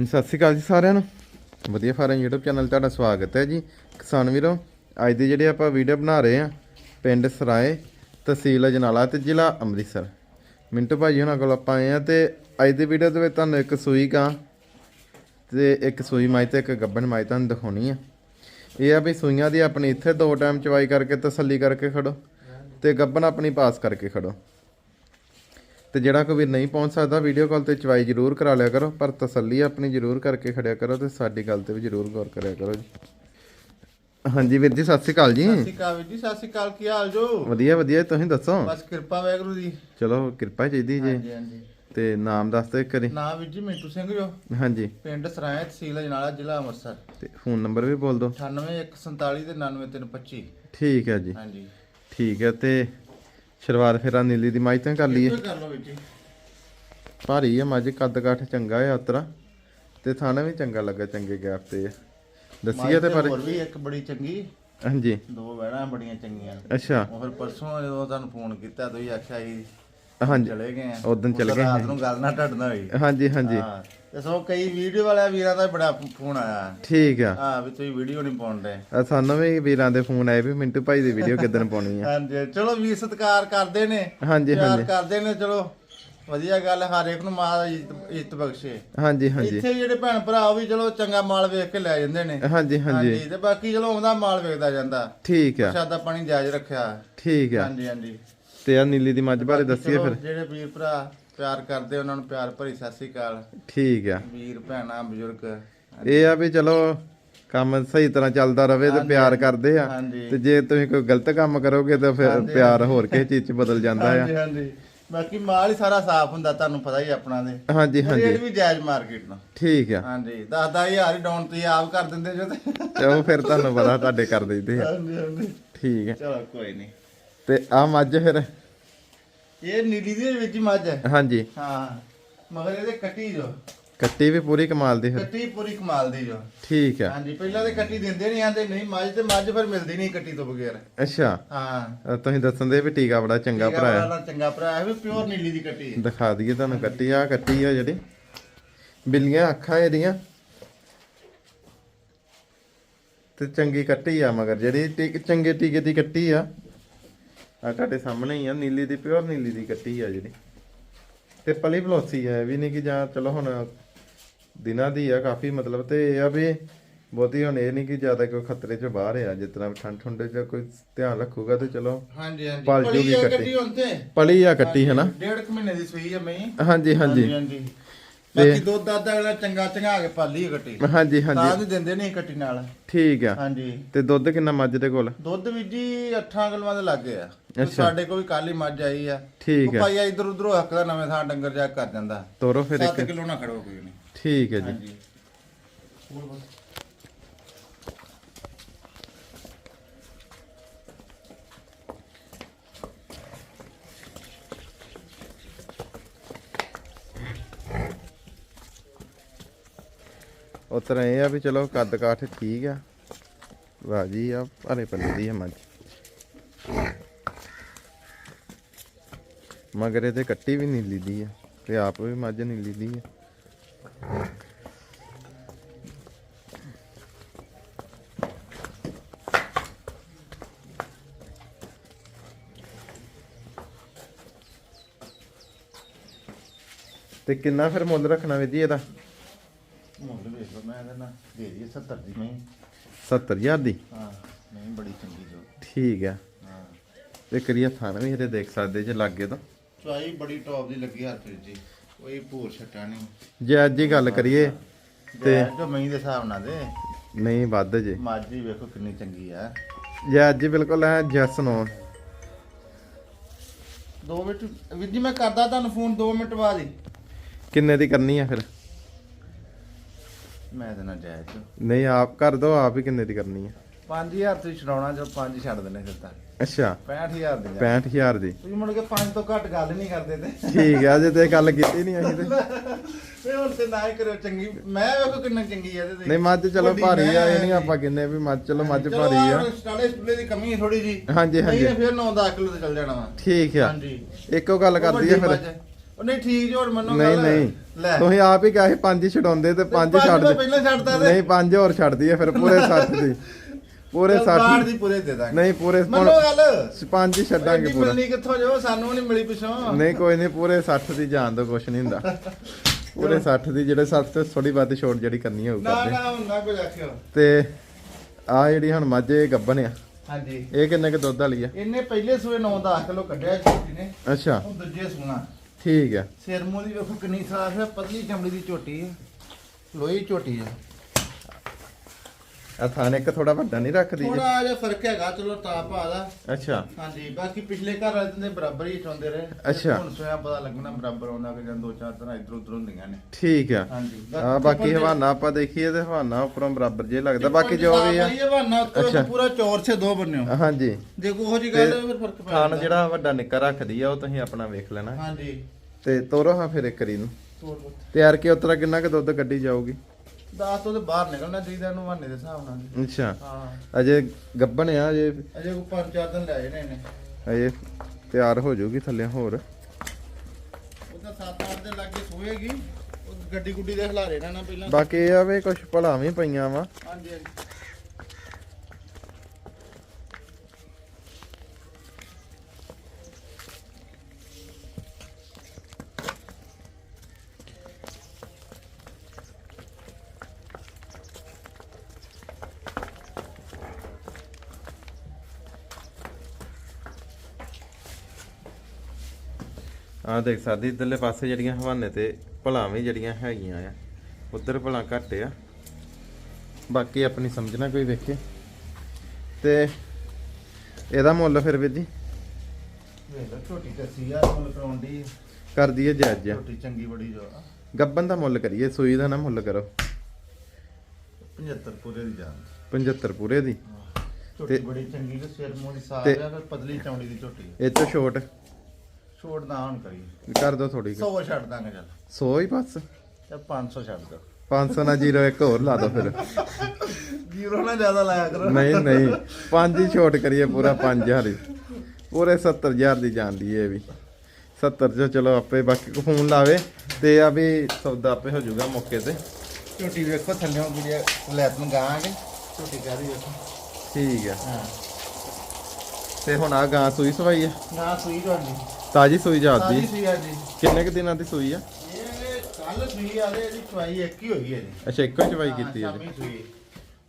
ਹਾਂਜੀ, ਸਤਿ ਸ਼੍ਰੀ ਅਕਾਲ ਜੀ ਸਾਰਿਆਂ ਨੂੰ। ਵਧੀਆ ਫਾਰਮ YouTube ਚੈਨਲ ਤੁਹਾਡਾ ਸਵਾਗਤ ਹੈ ਜੀ। ਕਿਸਾਨ ਵੀਰੋ, ਅੱਜ ਦੀ ਜਿਹੜੇ ਆਪਾਂ ਵੀਡੀਓ ਬਣਾ ਰਹੇ ਆ ਪਿੰਡ ਸਰਾਏ ਤਹਿਸੀਲ ਅਜਨਾਲਾ ਤੇ ਜ਼ਿਲ੍ਹਾ ਅੰਮ੍ਰਿਤਸਰ। ਮਿੰਟੂ ਭਾਜੀ ਉਹਨਾਂ ਕੋਲ ਆਪਾਂ ਆਏ ਆ ਤੇ ਅੱਜ ਦੀ ਵੀਡੀਓ ਦੇ ਵਿੱਚ ਤੁਹਾਨੂੰ ਇੱਕ ਸੂਈ ਗਾਂ ਤੇ ਇੱਕ ਸੂਈ ਮਾਈ ਤੇ ਇੱਕ ਗੱਬਣ ਮਾਈ ਤੁਹਾਨੂੰ ਦਿਖਾਉਣੀ ਆ। ਇਹ ਆ ਵੀ ਸੂਈਆਂ ਦੀ ਆਪਣੀ ਇੱਥੇ ਦੋ ਟਾਈਮ ਚਵਾਈ ਕਰਕੇ ਤਸੱਲੀ ਕਰਕੇ ਖੜੋ ਤੇ ਗੱਬਣ ਆਪਣੀ ਪਾਸ ਕਰਕੇ ਖੜੋ। ਤੇ ਜਿਹੜਾ ਕੋਈ ਵੀਰ ਨਹੀਂ ਪਹੁੰਚ ਸਕਦਾ ਵੀਡੀਓ ਕਾਲ ਤੇ ਚਵਾਈ ਜ਼ਰੂਰ ਕਰਾ ਲਿਆ ਕਰੋ ਪਰ ਤਸੱਲੀ ਆਪਣੀ ਜ਼ਰੂਰ ਕਰਕੇ ਖੜਿਆ ਕਰੋ ਤੇ ਸਾਡੀ ਗੱਲ ਤੇ ਵੀ ਜ਼ਰੂਰ ਗੌਰ ਕਰਿਆ ਕਰੋ ਜੀ। ਹਾਂਜੀ ਵੀਰ ਜੀ ਸਤਿ ਸ਼੍ਰੀ ਅਕਾਲ ਜੀ। ਸਤਿ ਸ਼੍ਰੀ ਅਕਾਲ ਵੀਰ ਜੀ ਸਤਿ ਸ਼੍ਰੀ ਅਕਾਲ ਕੀ ਹਾਲ ਜੋ? ਵਧੀਆ ਵਧੀਆ ਤੁਸੀਂ ਦੱਸੋ? ਬਸ ਕਿਰਪਾ ਵਾਹਿਗੁਰੂ ਦੀ। ਚਲੋ ਕਿਰਪਾ ਚਾਹੀਦੀ ਜੀ। ਹਾਂਜੀ ਹਾਂਜੀ। ਤੇ ਨਾਮ ਦੱਸ ਦਿਓ ਇੱਕ ਵਾਰੀ। ਨਾਮ ਵੀਰ ਜੀ ਮਿੰਟੂ ਸਿੰਘ ਜੋ। ਹਾਂਜੀ। ਪਿੰਡ ਸਰਾਏ ਤਹਿਸੀਲ ਅਜਨਾਲਾ ਜ਼ਿਲ੍ਹਾ ਅੰਮ੍ਰਿਤਸਰ। ਤੇ ਫੋਨ ਨੰਬਰ ਵੀ ਬੋਲ ਦਿਓ। 98147 ਤੇ 99325 ਠੀਕ ਹੈ ਜੀ। ਹਾਂਜੀ। ਠੀਕ ਹੈ ਤੇ ਸ਼ੁਰੂਆਤ ਫਿਰ ਆ ਨੀਲੀ ਦੀ ਮਾਈ ਤੋਂ ਕਰ ਲਈਏ। ਕਰ ਲਓ ਭਾਰੀ ਆ ਮੱਝ ਕੱਦ ਕਾਠ ਚੰਗਾ ਆ ਉਤਰਾ। ਤੇ ਥਾਣਾ ਵੀ ਚੰਗਾ ਲੱਗਾ ਚੰਗੇ ਗੈਪ ਤੇ। ਆ। ਦੱਸੀਏ ਤੇ ਪਰ ਹੋਰ ਵੀ ਇੱਕ ਬੜੀ ਚੰਗੀ। ਹਾਂਜੀ। ਦੋ ਬਹਿਣਾ ਬੜੀਆਂ ਚੰਗੀਆਂ। ਅੱਛਾ। ਉਹ ਫਿਰ ਪਰਸੋਂ ਜਦੋਂ ਤੁਹਾਨੂੰ ਫੋਨ ਕੀਤਾ ਤੁਸੀਂ ਆਖਿਆ ਜੀ ਹਾਂਜੀ ਚਲੇ ਗਏ ਆ। ਉਦਣ ਚਲੇ ਗਏ ਰਾਤ ਨੂੰ ਗੱਲ ਨਾ ਟੱਡਣਾ ਹੋਈ। ਹਾਂਜੀ ਹਾਂਜੀ। ਹਾਂ। ਤੇ ਸੋ ਕਈ ਵੀਡੀਓ ਵਾਲਿਆਂ ਵੀਰਾਂ ਦਾ ਬੜਾ ਫੋਨ ਆਇਆ। ਠੀਕ ਆ। ਹਾਂ ਵੀ ਤੁਸੀਂ ਵੀਡੀਓ ਨਹੀਂ ਪਾਉਂਦੇ। ਆ ਸਾਨੂੰ ਵੀ ਵੀਰਾਂ ਦੇ ਫੋਨ ਆਏ ਵੀ ਮਿੰਟੂ ਭਾਈ ਦੀ ਵੀਡੀਓ ਕਿਦਨ ਪਾਉਣੀ ਆ। ਹਾਂਜੀ ਚਲੋ ਵੀਰ ਸਤਿਕਾਰ ਕਰਦੇ ਨੇ। ਹਾਂਜੀ ਹਾਂਜੀ। ਕਰਦੇ ਨੇ ਚਲੋ। ਵਧੀਆ ਗੱਲ ਹਰ ਇੱਕ ਨੂੰ ਮਾਂ ਇੱਜ਼ਤ ਇੱਜ਼ਤ ਬਖਸ਼ੇ। ਹਾਂਜੀ ਹਾਂਜੀ। ਇੱਥੇ ਜਿਹੜੇ ਭੈਣ ਭਰਾ ਉਹ ਵੀ ਚਲੋ ਚੰਗਾ ਮਾਲ ਵੇਖ ਕੇ ਲੈ ਜਾਂਦੇ ਨੇ। ਹਾਂਜੀ ਹਾਂਜੀ। ਹਾਂਜੀ ਤੇ ਬਾਕੀ ਚਲੋ ਆਉਂਦਾ ਮਾਲ ਵੇਖਦਾ ਜਾਂਦਾ। ਠੀਕ ਆ। ਪ੍ਰਸ਼ਾਦਾ ਪਾਣੀ ਜਾਇਜ਼ ਰੱਖਿਆ। ਠੀਕ ਆ। ਹਾਂਜੀ ਹਾਂਜੀ। ਤੇ ਆ ਨੀਲੀ ਦੀ ਮੱਝ ਬਾਰੇ ਦੱਸੀਏ ਚਲੋ ਫਿਰ। ਜਿਹੜੇ ਵੀਰ ਭਰਾ ਪਿਆਰ ਕਰਦੇ ਉਹਨਾਂ ਨੂੰ ਪਿਆਰ ਭਰੀ ਸਤਿ ਸ੍ਰੀ ਅਕਾਲ। ਠੀਕ ਆ। ਵੀਰ ਭੈਣਾ ਬਜ਼ੁਰਗ। ਇਹ ਆ ਵੀ ਚਲੋ ਕੰਮ ਸਹੀ ਤਰ੍ਹਾਂ ਚੱਲਦਾ ਰਵੇ ਤੇ ਪਿਆਰ ਕਰਦੇ ਆ। ਹਾਂਜੀ। ਤੇ ਜੇ ਤੁਸੀਂ ਕੋਈ ਗਲਤ ਕੰਮ ਕਰੋਗੇ ਤਾਂ ਫਿਰ ਪਿਆਰ ਹੋਰ ਕਿਸੇ ਚੀਜ਼ 'ਚ ਬਦਲ ਜਾਂਦਾ ਆ। ਹਾਂਜੀ ਹਾਂਜੀ। ਬਾਕੀ ਮਾਲ ਹੀ ਸਾਰਾ ਸਾਫ਼ ਹੁੰਦਾ ਤੁਹਾਨੂੰ ਪਤਾ ਹੀ ਆਪਣਾ ਦੇ ਹਾਂਜੀ ਹਾਂਜੀ। ਰੇਟ ਵੀ ਜਾਇਜ਼ ਮਾਰਕੀਟ ਨਾਲ। ਠੀਕ ਆ। ਹਾਂਜੀ 10 ਹਜ਼ਾਰ ਹੀ ਡਾਊਨ ਤੁਸੀਂ ਆਪ ਕਰ ਦਿੰਦੇ ਜੋ ਤੇ। ਤੇ ਉਹ ਫਿਰ ਤੁਹਾਨੂੰ ਪਤਾ ਤੁਹਾਡੇ ਕਰ ਦਿੰਦੇ ਆ। ਹਾਂਜੀ ਹਾਂਜੀ। ਠੀਕ ਆ। ਚਲੋ ਕੋਈ ਨਹੀਂ ਤੇ ਆ ਮੱਝ ਫਿਰ। ਇਹ ਨੀਲੀ ਦੇ ਵਿੱਚ ਹੀ ਮੱਝ ਹੈ। ਹਾਂਜੀ। ਹਾਂ ਮਗਰ ਇਹਦੇ ਕੱਟੀ ਜੋ। ਕੱਟੀ ਵੀ ਪੂਰੀ ਕਮਾਲ ਦੀ ਫਿਰ। ਕੱਟੀ ਪੂਰੀ ਕਮਾਲ ਦੀ ਜੋ। ਠੀਕ ਆ ਹਾਂਜੀ ਪਹਿਲਾਂ ਤੇ ਕੱਟੀ ਦਿੰਦੇ ਨਹੀਂ ਆਂਦੇ ਨਹੀਂ ਮੱਝ ਤੇ ਮੱਝ ਫਿਰ ਮਿਲਦੀ ਨਹੀਂ ਕੱਟੀ ਤੋਂ ਬਗੈਰ। ਅੱਛਾ। ਹਾਂ। ਅ, ਤੁਸੀਂ ਦੱਸਣ ਦੇ ਵੀ ਟੀਕਾ ਬੜਾ ਚੰਗਾ ਟੀਕਾ ਭਰਾਇਆ ਵਾਲਾ ਚੰਗਾ ਭਰਾ ਹੈ ਵੀ ਪਿਓਰ ਨੀਲੀ ਦੀ ਕੱਟੀ ਹੈ। ਦਿਖਾ ਦਈਏ ਤੁਹਾਨੂੰ ਕੱਟੀ ਆ ਕੱਟੀ ਆ ਜਿਹੜੀ। ਬਿੱਲੀਆਂ ਅੱਖਾਂ ਇਹਦੀਆਂ। ਤੇ ਚੰਗੀ ਕੱਟੀ ਆ ਮਗਰ ਜਿਹੜੀ ਟੀਕ ਚੰਗੇ ਟੀਕੇ ਦੀ ਕੱਟੀ ਆ। ਆ ਤੁਹਾਡੇ ਸਾਹਮਣੇ ਹੀ ਆ ਨੀਲੀ ਦੀ ਪਿਓਰ ਨੀਲੀ ਦੀ ਕੱਟੀ ਆ ਜਿਹੜੀ। ਤੇ ਪਲੀ ਬਲੋਸੀ ਆ ਇਹ ਵੀ ਨਹੀਂ ਕਿ ਜਾਂ ਚਲੋ ਹੁਣ ਦਿਨਾਂ ਦੀ ਆ ਕਾਫੀ ਮਤਲਬ ਤੇ ਇਹ ਆ ਵੀ ਬਹੁਤੀ ਹੁਣ ਇਹ ਨਹੀਂ ਕਿ ਜ਼ਿਆਦਾ ਕੋਈ ਖਤਰੇ ਚ ਬਾਹਰ ਆ ਜਿਸ ਤਰ੍ਹਾਂ ਠੰਡ ਠੰਡੇ ਚ ਕੋਈ ਧਿਆਨ ਰੱਖੂਗਾ ਤੇ ਚਲੋ ਹਾਂਜੀ ਹਾਂਜੀ। ਪਲ ਜੂਗੀ ਆ ਕੱਟੀ। ਪਲੀ ਆ ਕੱਟੀ ਹੈ ਨਾ ਡੇਢ ਕੁ ਮਹੀਨੇ ਦੀ ਸੂਈ ਹੈ ਮੈਂ ਹਾਂਜੀ। ਹਾਂਜੀ ਹਾਂਜੀ। ਬਾਕੀ ਦੁੱਧ ਦੱਧ ਅਗਲਾ ਚੰਗਾ ਚੰਗਾ ਕੇ ਪਾਲੀ ਹੈ ਕੱਟੀ ਹਾਂਜੀ ਤਾਂ ਹਾਂਜੀ। ਵੀ ਦਿੰਦੇ ਨਹੀਂ ਕੱਟੀ ਨਾਲ। ਠੀਕ ਆ। ਹਾਂਜੀ। ਤੇ ਦੁੱਧ ਕਿੰਨਾ ਮੱਝ ਦੇ ਕੋਲ? ਦੁੱਧ ਵੀ ਜੀ 8 ਕਿਲੋਆਂ ਦੇ ਲੱਗੇ ਆ। ਤੇ ਸਾਡੇ ਕੋਲ ਵੀ ਕੱਲ ਮੱਝ ਆਈ ਆ। ਠੀਕ ਆ। ਭਾਈ ਇਧਰ ਉਧਰੋਂ ਹੱਕਦਾ ਨਵੇਂ ਥਾਂ ਡੰਗਰ ਜਾ ਕਰ ਜਾਂਦਾ ਤੋਰੋ ਫਿਰ 7 ਇੱਕ। ਕਿਲੋ ਨਾ ਖੜੋ ਕੋਈ ਨਹੀਂ। ਠੀਕ ਹੈ ਜੀ। ਹਾਂਜੀ। ਉਸ ਤਰ੍ਹਾਂ ਇਹ ਆ ਵੀ ਚਲੋ ਕੱਦ ਕਾਠ ਠੀਕ ਆ। ਰਾਜੀ ਆ, ਭਾਰੇ ਪੱਲੇ ਦੀ ਆ ਮੱਝ। ਮਗਰ ਇਹਦੇ ਕੱਟੀ ਵੀ ਨੀਲੀ ਦੀ ਆ ਤੇ ਆਪ ਵੀ ਮੱਝ ਨੀਲੀ ਦੀ ਆ। ਤੇ ਕਿੰਨਾ ਫਿਰ ਮੁੱਲ ਰੱਖਣਾ ਵੀ ਜੀ ਇਹਦਾ? ਮੈਂ ਇਹਦਾ ਨਾ ਦੇ ਦਈਏ 70 ਦੀ ਨਹੀਂ 70000 ਦੀ? ਹਾਂ ਨਹੀਂ ਬੜੀ ਚੰਗੀ ਜੋ ਠੀਕ ਆ। ਹਾਂ। ਤੇ ਕਰੀਆ ਥਾਣਾ ਵੀ ਇਹਦੇ ਦੇਖ ਸਕਦੇ ਜੇ ਲੱਗੇ ਤਾਂ। ਚੁਆਈ ਬੜੀ ਟੌਪ ਦੀ ਲੱਗੀ ਹੱਥ ਵਿੱਚ ਜੀ। ਕੋਈ ਭੂਰ ਛੱਟਾ ਨਹੀਂ। ਜੇ ਅੱਜ ਹੀ ਗੱਲ ਕਰੀਏ ਤੇ ਜੋ ਮਹੀਂ ਦੇ ਹਿਸਾਬ ਨਾਲ ਦੇ। ਨਹੀਂ ਵੱਧ ਜੇ। ਮਾਜੀ ਵੇਖੋ ਕਿੰਨੀ ਚੰਗੀ ਆ। ਜੇ ਅੱਜ ਹੀ ਬਿਲਕੁਲ ਐ ਜੈਸ ਨੋ ਦੋ ਮਿੰਟ ਵੀਰ ਜੀ ਮੈਂ ਕਰਦਾ ਤੁਹਾਨੂੰ ਫੋਨ 2 ਮਿੰਟ ਬਾਅਦ ਹੀ। ਕਿੰਨੇ ਦੀ ਕਰਨੀ ਆ ਫਿਰ? ਮੈਂ ਤੇ ਨਾ ਜਾਇਜ਼ ਨਹੀਂ ਆਪ ਕਰ ਦੋ ਆਪ ਹੀ ਕਿੰਨੇ ਦੀ ਕਰਨੀ ਆ? 5000 ਤੁਸੀਂ ਛਡਾਉਣਾ ਜੋ 5 ਛੱਡ ਦੇਣੇ ਫਿਰ ਤਾਂ। ਅੱਛਾ। 65000 ਦੀ ਜਾ 65000 ਦੀ। ਤੁਸੀਂ ਮੁੜ ਕੇ 5 ਤੋਂ ਘੱਟ ਗੱਲ ਨਹੀਂ ਕਰਦੇ ਤੇ। ਠੀਕ ਆ ਜੇ ਤੇ ਗੱਲ ਕੀਤੀ ਨਹੀਂ ਅਸੀਂ ਤੇ। ਵੇ ਹੁਣ ਤੇ ਨਾ ਹੀ ਕਰਿਓ ਚੰਗੀ। ਮੈਂ ਵੇਖੋ ਕਿੰਨਾ ਚੰਗੀ ਆ ਤੇ। ਨਹੀਂ ਮੱਝ ਚਲੋ ਭਾਰੀ ਆ ਇਹ ਨਹੀਂ ਆਪਾਂ ਕਿੰਨੇ ਵੀ ਮੱਝ ਚਲੋ ਮੱਝ ਭਾਰੀ ਆ। ਸਟਾਲੇ ਸਟੂਲੇ ਦੀ ਕਮੀ ਥੋੜੀ ਜੀ ਹਾਂਜੀ ਹਾਂਜੀ। ਫਿਰ 9-10 ਕਿਲੋ ਤੇ ਚੱਲ ਜਾਣਾ ਵਾ। ਠੀਕ ਆ। ਹਾਂਜੀ। ਇੱਕੋ ਗੱਲ ਕਰਦੀ ਆ ਫਿਰ। ਉਹ ਨਹੀਂ ਠੀਕ ਜੋੜ ਮੰਨੋ ਨਹੀਂ ਗੱਲ। ਨਹੀਂ। ਲੈ। ਤੁਸੀਂ ਆਪ ਹੀ ਕਹੇ ਪੰਜ ਹੀ ਛਡਾਉਂਦੇ ਤੇ ਪੰਜ ਪੰਜ ਛੱਡ ਮੈਂ ਦੇ ਪਹਿਲਾਂ ਛੱਡਤਾ ਤੇ। ਨਹੀਂ ਪੰਜ ਹੋਰ ਛੱਡਦੀ ਹੈ ਫਿਰ ਪੂਰੇ 60 ਦੀ। ਪੂਰੇ ਚੱਲ ਬਾਹਰ 60 ਦੀ ਪੂਰੇ ਦੇ ਦਾਂਗੇ। ਨਹੀਂ ਪੂਰੇ ਮੰਨੋ ਗੱਲ। ਪੰਜ ਹੀ ਛੱਡਾਂਗੇ ਐਡੀ ਪੂਰਾ। ਮਿਲਣੀ ਕਿੱਥੋਂ ਜੋ ਸਾਨੂੰ ਨਹੀਂ ਮਿਲੀ ਪਿਛੋਂ। ਨਹੀਂ ਕੋਈ ਨਹੀਂ ਪੂਰੇ 60 ਦੀ ਜਾਣ ਦੋ ਕੁਛ ਨਹੀਂ ਹੁੰਦਾ। ਪੂਰੇ 60 ਦੀ ਜਿਹੜੇ 60 ਤੇ ਥੋੜੀ ਵੱਧ ਛੋਟ ਜਿਹੜੀ ਕਰਨੀ ਹੋਊ ਨਾ ਕਰਦੇ। ਨਾ ਨਾ ਕੁਝ ਆਖਿਓ। ਤੇ ਆ ਜਿਹੜੀ ਹੁਣ ਮੱਝ ਗੱਬਨ ਆ। ਹਾਂਜੀ। ਇਹ ਕਿੰਨੇ ਕ ਦੁੱਧ ਵਾਲੀ ਆ? ਇਹਨੇ ਪਹਿਲੇ ਸੂਏ 9-10 ਕਿਲੋ ਕੱਢਿਆ ਝੋਟੀ ਨੇ। ਅੱਛਾ। ਉਹ ਦੂਜੇ ਸੂਣਾ। ਠੀਕ ਆ ਸਿਰ ਮੂੰਹ ਦੀ ਵੇਖੋ ਕਿੰਨੀ ਸਾਫ਼ ਹੈ, ਪਤਲੀ ਚਮੜੀ ਦੀ ਝੋਟੀ ਹੈ। ਲੋਹੀ ਝੋਟੀ ਹੈ। ਆ ਥਾਣੇ ਇੱਕ ਥੋੜਾ ਵੱਡਾ ਨਹੀਂ ਰੱਖਦੀ ਜੀ ਥੋੜਾ ਜਿਹਾ ਫ਼ਰਕ ਹੈਗਾ ਚਲੋ ਤਾਪ ਆਦਾ ਅੱਛਾ। ਹਾਂਜੀ ਬਾਕੀ ਪਿਛਲੇ ਘਰ ਵਾਲੇ ਦੇ ਬਰਾਬਰ ਹੀ ਚਾਹੁੰਦੇ ਰਹੇ। ਅੱਛਾ। ਹੁਣ ਸੋਇਆ ਪਤਾ ਲੱਗਣਾ ਬਰਾਬਰ ਆਉਂਦਾ ਕਿ ਜਾਂ ਦੋ ਚਾਰ ਤਰ੍ਹਾਂ ਇਧਰ ਉਧਰ ਹੁੰਦੀਆਂ ਨੇ। ਠੀਕ ਆ। ਹਾਂਜੀ ਆ ਬਾਕੀ ਹਵਾਨਾ ਆਪਾਂ ਦੇਖੀਏ ਤੇ ਹਵਾਨਾ ਉੱਪਰੋਂ ਬਰਾਬਰ ਜੇ ਲੱਗਦਾ ਬਾਕੀ ਜੋ ਵੀ ਆ। ਇਹ ਉੱਤੋਂ। ਪੂਰਾ ਚੌਰ ਸੇ ਦੋ ਬੰਨਿਓ ਹਾਂਜੀ। ਜੇ ਕੋਈ ਉਹੋ ਜੀ ਗੱਲ ਫਿਰ ਫ਼ਰਕ ਪੈ ਜਾਂਦਾ। ਜਿਹੜਾ ਵੱਡਾ ਨਿੱਕਾ ਰੱਖਦੀ ਆ ਉਹ ਤੁਸੀਂ ਆਪਣਾ ਵੇਖ ਲੈਣਾ। ਹਾਂਜੀ। ਤੇ ਤੋਰੋ ਹਾਂ ਫਿਰ ਇੱਕ ਰੀ ਨੂੰ। ਤਿਆਰ ਕੇ ਉਤਰਾ ਕਿੰਨਾ ਕੁ ਦੁੱਧ ਕੱਢੀ ਜਾਊਗੀ? ਦਸ ਤੋਂ ਤੇ ਬਾਹਰ ਨਿਕਲਣਾ ਚਾਹੀਦਾ ਇਹਨੂੰ ਬਹਾਨੇ ਦੇ ਹਿਸਾਬ ਨਾਲ। ਅੱਛਾ। ਹਾਂ। ਅਜੇ ਗੱਬਨ ਆ ਅਜੇ? ਅਜੇ ਕੋ ਪੰਜ ਚਾਰ ਦਿਨ ਲੈ ਜਾਣੇ ਇਹਨੇ। ਅਜੇ ਤਿਆਰ ਹੋ ਜਾਊਗੀ ਥੱਲੇ ਹੋਰ। ਉਹਦਾ 7-8 ਦਿਨ ਲੱਗ ਕੇ ਸੋਏਗੀ। ਉਹ ਗੱਡੀ ਗੁੱਡੀ ਦੇ ਹਲਾਰੇ ਨਾ ਨਾ ਪਹਿਲਾਂ। ਬਾਕੀ ਇਹ ਆ ਵੀ ਕੁਝ ਭਲਾਵੇਂ ਪਈਆਂ ਵਾ। ਹਾਂਜੀ ਹਾਂਜੀ। ਆ ਦੇਖ ਸਕਦੇ ਇਧਰਲੇ ਪਾਸੇ ਜਿਹੜੀਆਂ ਹਵਾਨੇ ਤੇ ਭਲਾਵੇਂ ਜਿਹੜੀਆਂ ਹੈਗੀਆਂ ਆ ਉਧਰ ਭਲਾ ਘੱਟ ਆ। ਬਾਕੀ ਆਪਣੀ ਸਮਝਣਾ ਕੋਈ ਵੇਖੇ। ਤੇ ਇਹਦਾ ਮੁੱਲ ਫਿਰ ਵੀਰ ਜੀ? ਛੋਟੀ ਕੱਸੀ ਆ ਮੁੱਲ ਕਰਾਉਣ ਦੀ ਕਰ ਦਈਏ ਜਾਇਜ਼ ਜਿਹਾ ਛੋਟੀ ਚੰਗੀ ਬੜੀ ਜੋ। ਗੱਬਨ ਦਾ ਮੁੱਲ ਕਰੀਏ ਸੂਈ ਦਾ ਨਾ ਮੁੱਲ ਕਰੋ। 75 ਪੂਰੇ ਦੀ ਜਾਨ। 75 ਪੂਰੇ ਦੀ। ਛੋਟੀ ਤੇ- ਬੜੀ ਚੰਗੀ ਤੇ ਸਿਰ ਮੂੰਹ ਦੀ ਤੇ- ਆ ਪਤਲੀ ਚੌੜੀ ਦੀ ਝੋਟੀ। ਇਹ ਤੋਂ ਛੋਟ। ਛੋੜ ਨਾ ਹੁਣ ਕਰੀ ਕਰ ਦੋ ਥੋੜੀ 100 ਛੱਡ ਦਾਂਗੇ ਚੱਲ। 100 ਹੀ ਬਸ। ਤੇ 500 ਛੱਡ ਦੋ। 500 ਨਾਲ 0 ਇੱਕ ਹੋਰ ਲਾ ਦੋ ਫਿਰ। ਜੀਰੋ ਨਾ ਜ਼ਿਆਦਾ ਲਾਇਆ ਕਰੋ। ਨਹੀਂ ਨਹੀਂ। ਪੰਜ ਹੀ ਛੋਟ ਕਰੀਏ ਪੂਰਾ 5000 ਹੀ। ਪੂਰੇ 70000 ਦੀ ਜਾਂਦੀ ਹੈ ਇਹ ਵੀ। 70 ਚ ਚਲੋ ਆਪੇ ਬਾਕੀ ਕੋ ਫੋਨ ਲਾਵੇ। ਤੇ ਆ ਵੀ ਸੌਦਾ ਆਪੇ ਹੋ ਜਾਊਗਾ ਮੌਕੇ ਤੇ। ਝੋਟੀ ਵੇਖੋ ਥੱਲੇ ਗੁੜੀਆ ਲੈਤ ਨੂੰ ਗਾਂਗੇ ਝੋਟੀ ਕਰੀ ਵੇਖੋ। ਠੀਕ ਹੈ ਹਾਂ। ਤੇ ਹੁਣ ਆ ਗਾਂ ਸੂਈ ਸਵਾਈ ਨਾ ਸੂਈ ਤੁਹਾਡੀ ਤਾਜੀ ਸੂਈ ਜਾਂਦੀ ਸਾਡੀ ਸੂਈ ਆ ਜੀ। ਕਿੰਨੇ ਕੁ ਦਿਨਾਂ ਦੀ ਸੂਈ ਆ? ਇਹ ਕੱਲ ਸੂਈ ਆ ਤੇ ਇਹਦੀ ਚਵਾਈ ਇੱਕ ਹੀ ਹੋਈ ਹੈ ਜੀ। ਅੱਛਾ ਇੱਕੋ ਹੀ ਚਵਾਈ ਕੀਤੀ ਹੈ ਸ਼ਾਮੀ ਸੂਈ।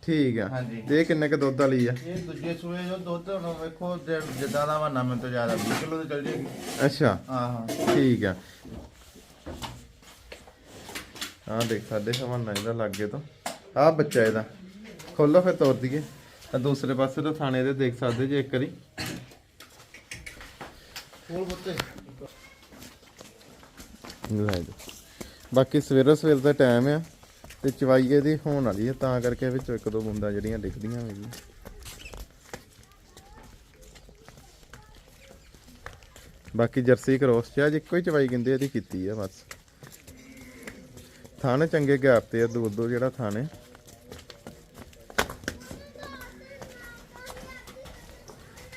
ਠੀਕ ਆ। ਹਾਂਜੀ। ਤੇ ਇਹ ਕਿੰਨੇ ਕ ਦੁੱਧ ਵਾਲੀ ਆ? ਇਹ ਦੂਜੇ ਸੂਏ ਜੋ ਦੁੱਧ ਹੁਣ ਵੇਖੋ ਜੇ ਜਿੱਦਾਂ ਦਾ ਵਾ ਨਾ ਮੈਨੂੰ ਤੋਂ ਜ਼ਿਆਦਾ 20 ਕਿਲੋ ਤੇ ਚੱਲ ਜੇਗੀ ਅੱਛਾ। ਹਾਂ ਹਾਂ। ਠੀਕ ਆ। ਆ ਦੇਖ ਸਾਡੇ ਹਵਾਨਾ ਇਹਦਾ ਲੱਗੇ ਤੋਂ। ਆ ਬੱਚਾ ਇਹਦਾ। ਖੋਲੋ ਫਿਰ ਤੋੜ ਦਈਏ। ਆ ਦੂਸਰੇ ਪਾਸੇ ਤੋਂ ਥਾਣੇ ਦੇ ਦੇਖ ਸਕਦੇ ਜੇ ਇੱਕ ਵਾਰੀ। ਫੂਲ ਬੁੱਤੇ ਲੈ ਜੀ ਬਾਕੀ ਸਵੇਰੋ ਸਵੇਰ ਦਾ ਟਾਈਮ ਆ ਤੇ ਚਵਾਈ ਇਹਦੀ ਹੋਣ ਵਾਲੀ ਹੈ ਤਾਂ ਕਰਕੇ ਵਿੱਚੋਂ ਇੱਕ ਦੋ ਬੁੰਦਾਂ ਜਿਹੜੀਆਂ ਦਿਖਦੀਆਂ ਹੋਈਆਂ ਬਾਕੀ ਜਰਸੀ ਕਰੋਸ ਚ ਅੱਜ ਇੱਕੋ ਹੀ ਚਵਾਈ ਕਹਿੰਦੇ ਇਹਦੀ ਕੀਤੀ ਆ ਬਸ। ਥਾਣੇ ਚੰਗੇ ਗੈਪ ਤੇ ਆ, ਦੋ ਦੋ ਜਿਹੜਾ ਥਾਣੇ।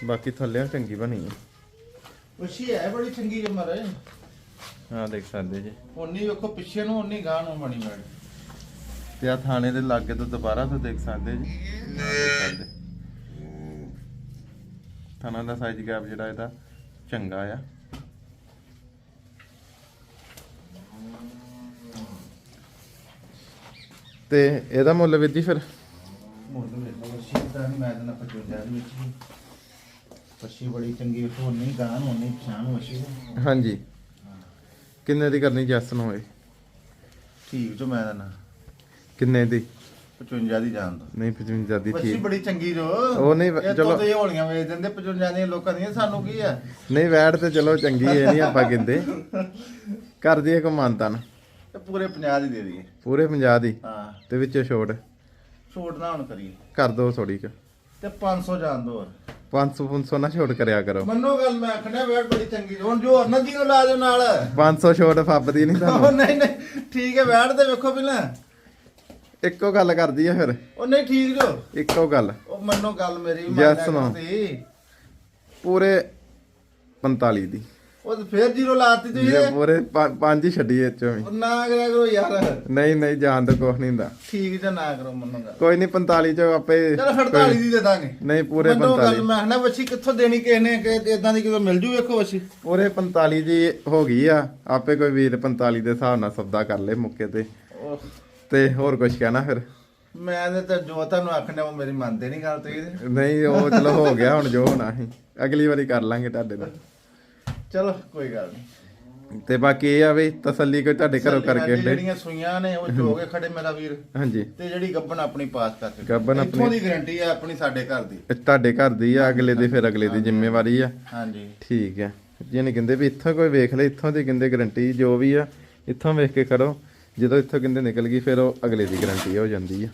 ਬਾਕੀ ਥੱਲੇ ਚੰਗੀ ਬਣੀ ਆ। ਉਸ਼ੀ ਹੈ ਬੜੀ ਚੰਗੀ ਜਮਰ ਹੈ। ਆਹ ਦੇਖ ਸਕਦੇ ਜੀ। ਉਨੀ ਵੇਖੋ ਪਿੱਛੇ ਨੂੰ ਉਨੀ ਗਾਂ ਨੂੰ ਬਣੀ ਮੈਡ ਤੇ ਆ ਥਾਣੇ ਦੇ ਲਾਗੇ ਤੋਂ ਦੁਬਾਰਾ ਤੋਂ ਦੇਖ ਸਕਦੇ ਜੀ। ਆਹ ਦੇਖ ਸਕਦੇ। ਥਾਣਾ ਦਾ ਸਾਈਜ਼ ਗੈਪ ਜਿਹੜਾ ਇਹਦਾ ਚੰਗਾ ਆ। ਤੇ ਇਹਦਾ ਮੁੱਲ ਜੀ ਫਿਰ? ਮੁੱਢ ਵੇਖੋ ਉਸ਼ੀ ਤਾਂ ਨਹੀਂ ਮੈਂ ਤਾਂ 55 ਦੀ ਵਿੱਚ ਹੀ। ਪੱਛੀ ਬੜੀ ਚੰਗੀ ਪਛਾਣ ਹਾਂਜੀ। ਕਿੰਨੇ ਦੀ ਕਰਨੀ ਜੈਸ ਨੂੰ ਹੋਏ ਠੀਕ ਜੋ ਮੈਂ ਦਾ ਨਾ ਕਿੰਨੇ ਦੀ? 55 ਦੀ ਜਾਣ ਦੋ। ਨਹੀਂ 55 ਦੀ ਠੀਕ। ਬੜੀ ਚੰਗੀ ਜੋ। ਉਹ ਨਹੀਂ, ਚਲੋ। ਇਹ ਹੋਲੀਆਂ ਵੇਚ ਦਿੰਦੇ 55 ਦੀਆਂ ਲੋਕਾਂ ਦੀਆਂ ਸਾਨੂੰ ਕੀ ਆ? ਨਹੀਂ ਵੈਟ ਤੇ ਚਲੋ ਚੰਗੀ ਹੈ ਨਹੀਂ ਆਪਾਂ ਕਹਿੰਦੇ ਕਰ ਦਈਏ ਕੋ ਮਾਨਤਾ ਨਾ। ਤੇ ਪੂਰੇ 50 ਦੀ ਦੇ ਦਈਏ। ਪੂਰੇ 50 ਦੀ? ਹਾਂ। ਤੇ ਵਿੱਚੋਂ ਛੋਟ? ਛੋਟ ਨਾ ਹੁਣ ਕਰੀਏ। ਕਰ ਦੋ ਥੋੜੀ ਕੁ। ਤੇ 500 ਜਾਣ ਦੋ। 500 500 ਨਾ ਛੋਟ ਕਰਿਆ ਕਰੋ। ਮੰਨੋ ਗੱਲ ਮੈਂ ਆਖਣਾ ਵੇਟ ਬੜੀ ਚੰਗੀ ਹੁਣ ਜੋ ਅਰਨਦ ਜੀ ਨੂੰ ਲਾ ਦਿਓ ਨਾਲ। 500 ਛੋਟ ਫੱਬਦੀ ਨਹੀਂ ਉਹ ਤੁਹਾਨੂੰ ਨਹੀਂ ਨਹੀਂ ਠੀਕ ਹੈ ਬੈਠ ਤੇ ਵੇਖੋ ਪਹਿਲਾਂ। ਇੱਕੋ ਗੱਲ ਕਰਦੀ ਆ ਫਿਰ। ਉਹ ਨਹੀਂ ਠੀਕ ਜੋ। ਇੱਕੋ ਗੱਲ। ਉਹ ਮੰਨੋ ਗੱਲ ਮੇਰੀ Yes, no. ਸੀ ਪੂਰੇ 45 ਦੀ। ਉਹ ਤੇ ਫੇਰ ਜ਼ੀਰੋ ਲਾਤੀ ਤੁਸੀਂ। ਜੇ ਇਹ। ਪੂਰੇ ਪੰ- ਪੰਜ ਹੀ ਛੱਡੀ ਇਹ ਚੋਂ ਵੀ। ਉਹ ਨਾ ਕਰਿਆ ਕਰੋ ਯਾਰ। ਨਹੀਂ ਨਹੀਂ ਜਾਣ ਤੋਂ ਕੁਛ ਨਹੀਂ ਹੁੰਦਾ। ਠੀਕ ਜਾਂ ਨਾ ਕਰੋ ਮੰਨੂਗਾ ਕੋਈ ਨਹੀਂ 45 ਚ ਆਪੇ ਚਲ 48 ਦੀ ਦੇ ਦਾਂਗੇ। ਨਹੀਂ ਪੂਰੇ ਮੈਨੂੰ ਗੱਲ 45 ਮੈਂ ਹਨਾ ਵੱਛੀ ਕਿੱਥੋਂ ਦੇਣੀ ਕਿਸੇ ਨੇ ਕਿ ਇਦਾਂ ਦੀ ਕਿਦੋਂ ਮਿਲ ਜੂ ਵੇਖੋ ਵੱਛੀ ਪੂਰੇ 45 ਦੀ ਹੋ ਗਈ ਆ। ਆਪੇ ਕੋਈ ਵੀਰ 45 ਦੇ ਹਿਸਾਬ ਨਾਲ ਸੌਦਾ ਕਰ ਲੇ ਮੁੱਕੇ ਤੇ। ਉਹ ਤੇ ਹੋਰ ਕੁਝ ਕਹਿਣਾ ਫਿਰ? ਮੈਂ ਤੇ ਤਾਂ ਜੋ ਤੁਹਾਨੂੰ ਆਖਣਾ ਉਹ ਮੇਰੀ ਮੰਨਦੇ ਨਹੀਂ ਗੱਲ ਤੁਸੀਂ। ਤੇ। ਨਹੀਂ ਉਹ ਚਲੋ ਹੋ ਗਿਆ ਹੁਣ ਜੋ ਹੋਣਾ ਸੀ ਅਗਲੀ ਵਾਰੀ ਕਰ ਲਾਂਗੇ ਤੁਹਾਡੇ ਨਾਲ। ਚਲੋ ਕੋਈ ਗੱਲ ਨਹੀਂ। ਤੇ ਬਾਕੀ ਇਹ ਆ ਵੀ ਤਸੱਲੀ ਕੋਈ ਤੁਹਾਡੇ ਘਰੋਂ ਕਰਕੇ ਹਟੇ ਜਿਹੜੀਆਂ ਸੂਈਆਂ ਨੇ ਉਹ ਚੋ ਕੇ ਖੜੇ ਮੇਰਾ ਵੀਰ। ਹਾਂਜੀ। ਤੇ ਜਿਹੜੀ ਗੱਬਨ ਆਪਣੀ ਪਾਸ ਕਰਕੇ ਗੱਭਣ ਆਪਣੀ- ਇੱਥੋਂ ਦੀ ਗਾਰੰਟੀ ਆ ਆਪਣੀ ਸਾਡੇ ਘਰ ਦੀ। ਇਹ ਤੁਹਾਡੇ ਘਰ ਦੀ ਆ ਅਗਲੇ ਦੀ ਫਿਰ ਅਗਲੇ ਦੀ ਜ਼ਿੰਮੇਵਾਰੀ ਆ। ਹਾਂਜੀ। ਠੀਕ ਹੈ ਜਿਹਨੇ ਕਹਿੰਦੇ ਵੀ ਇੱਥੋਂ ਕੋਈ ਵੇਖ ਲੈ ਇੱਥੋਂ ਦੀ ਕਹਿੰਦੇ ਗਰੰਟੀ ਜੋ ਵੀ ਆ ਇੱਥੋਂ ਵੇਖ ਕੇ ਕਰੋ। ਜਦੋਂ ਇੱਥੋਂ ਕਹਿੰਦੇ ਨਿਕਲ ਗਈ ਫਿਰ ਉਹ ਅਗਲੇ ਦੀ ਗਰੰਟੀ ਹੋ ਜਾਂਦੀ ਆ।